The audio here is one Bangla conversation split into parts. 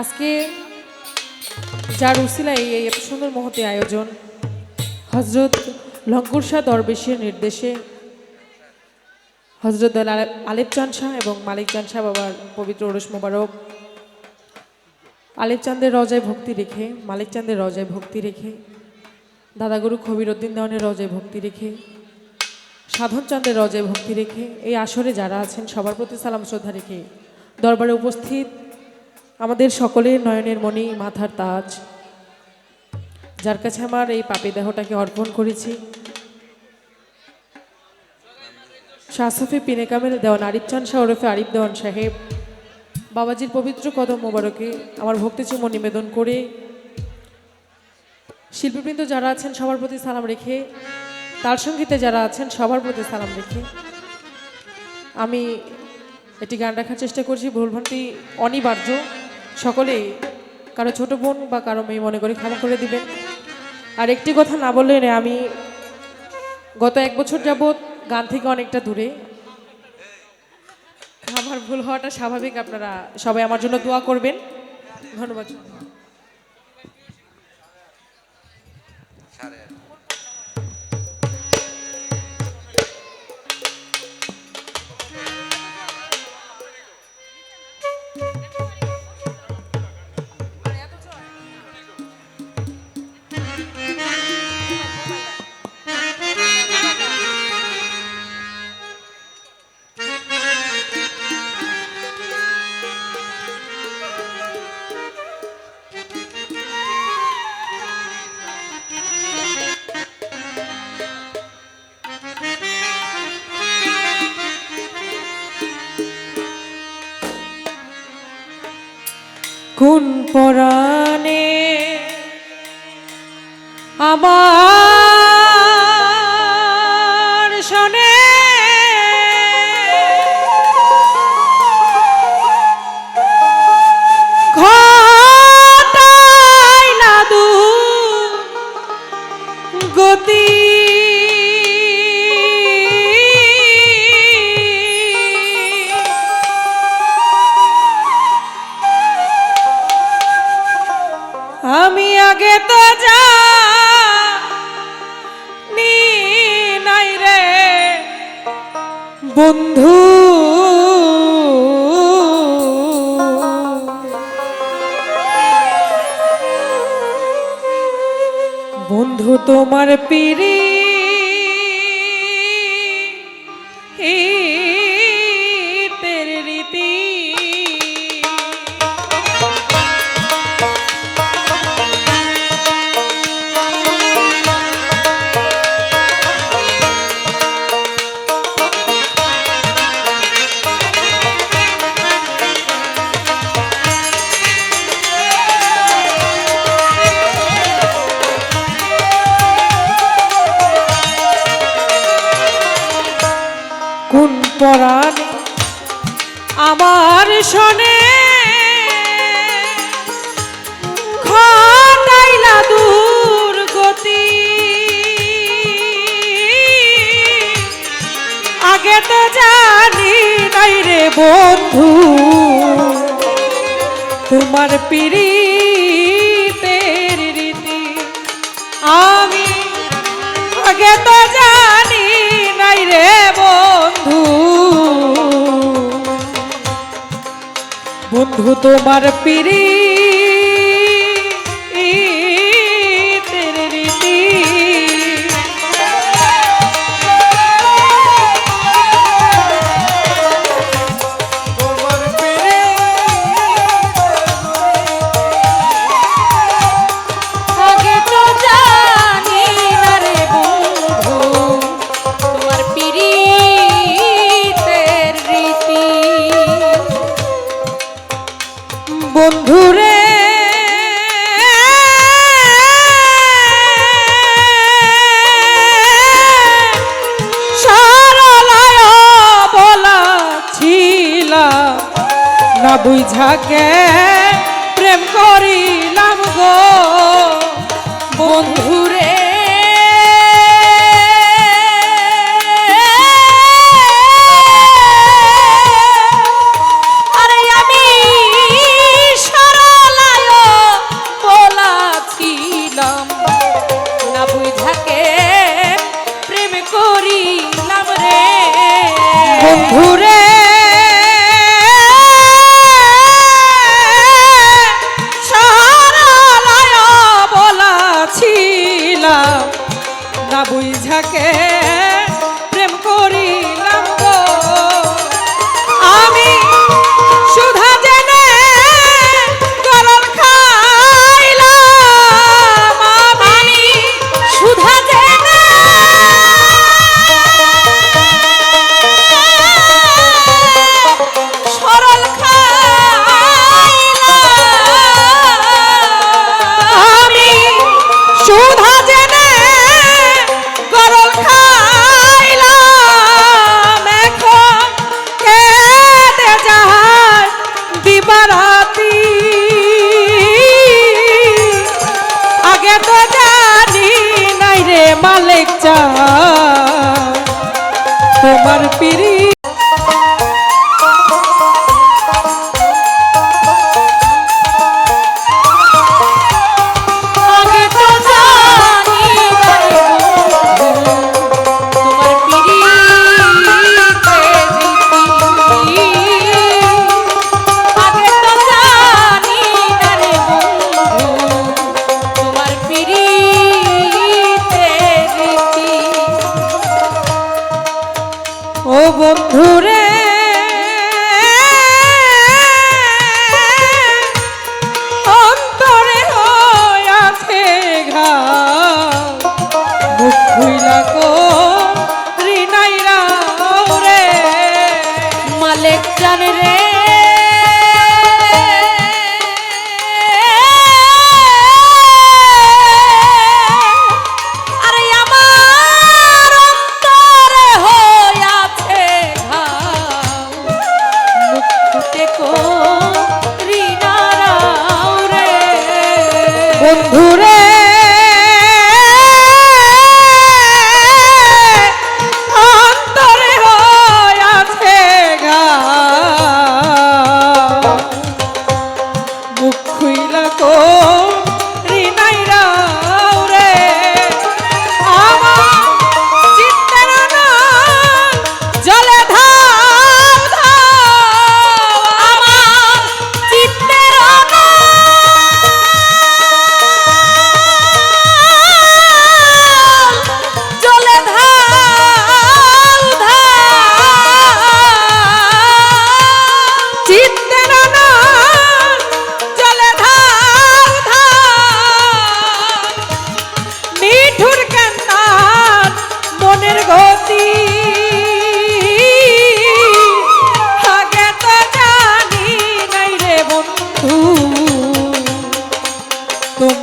আজকে যার উসিলায় এই এত সুন্দর মহতি আয়োজন হজরত লঙ্কুর শাহ দরবেশের নির্দেশে হজরত আলেপ চান শাহ এবং মালিক চান শাহ বাবার পবিত্র ওরস মোবারক আলেপ চাঁদের রজায় ভক্তি রেখে, মালিক চাঁদের রজায় ভক্তি রেখে, দাদাগুরু খবির উদ্দিন দেওয়ানের রজায় ভক্তি রেখে, সাধন চাঁদের রজায় ভক্তি রেখে, এই আসরে যারা আছেন সবার প্রতি সালাম শ্রদ্ধা রেখে দরবারে উপস্থিত আমাদের সকলের নয়নের মণি মাথার তাজ। যার কাছে আমার এই পাপি দেহটাকে অর্পণ করেছি। শাসফে পিনে কামেল দেওয়ান আরিফ চান শাহ ওরফে আরিফ দেওয়ান সাহেব। বাবাজির পবিত্র কদম মোবারকে আমার ভক্তি চুমো নিবেদন করে। শিল্পীবৃন্দ যারা আছেন, সবার প্রতি সালাম রেখে, তার সঙ্গীতে যারা আছেন, সবার প্রতি সালাম রেখে। আমি এটি গান রাখার চেষ্টা করছি। ভুলভ্রান্তি অনিবার্য। সকলে কারও ছোট বোন বা কারও মেয়ে মনে করে ক্ষমা করে দিবেন। আর একটি কথা না বললে আমি গত এক বছর যাবৎ গান থেকে অনেকটা দূরে। আমার ভুল হওয়াটা স্বাভাবিক, আপনারা সবাই আমার জন্য দোয়া করবেন। ধন্যবাদ। কোন পরাণে আমার বন্ধু। বন্ধু তোমার পিড়ি পরাণে আমার শোনে। ঘটাইলা দূর গতি। আগে তো জানি নাই রে বন্ধু, তোমার পিড়িতের রীতি। আমি আগে তো জানি নাই রে বন্ধু তোমার পিড়ি বন্ধুরে। না বুঝাকে প্রেম করিলাম গো। বন্ধুরে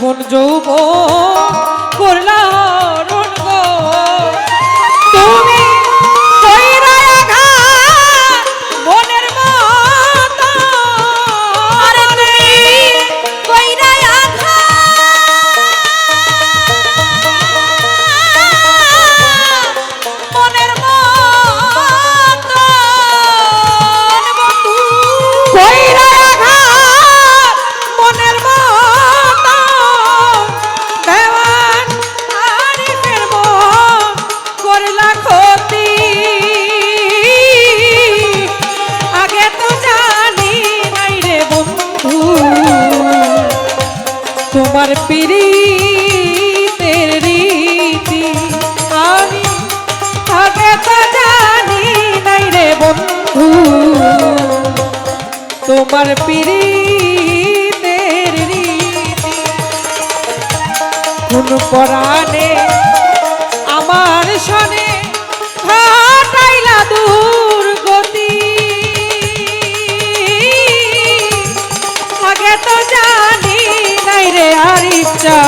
জীবন যৌবন আমার পিড়িতের রীতি। আমি আগে তো জানি নাই রে বন্ধু, তোমার পিড়িতের রীতি। কোন পরাণে আমার সনে ঘটাইলা দূর। আর ইচ্ছা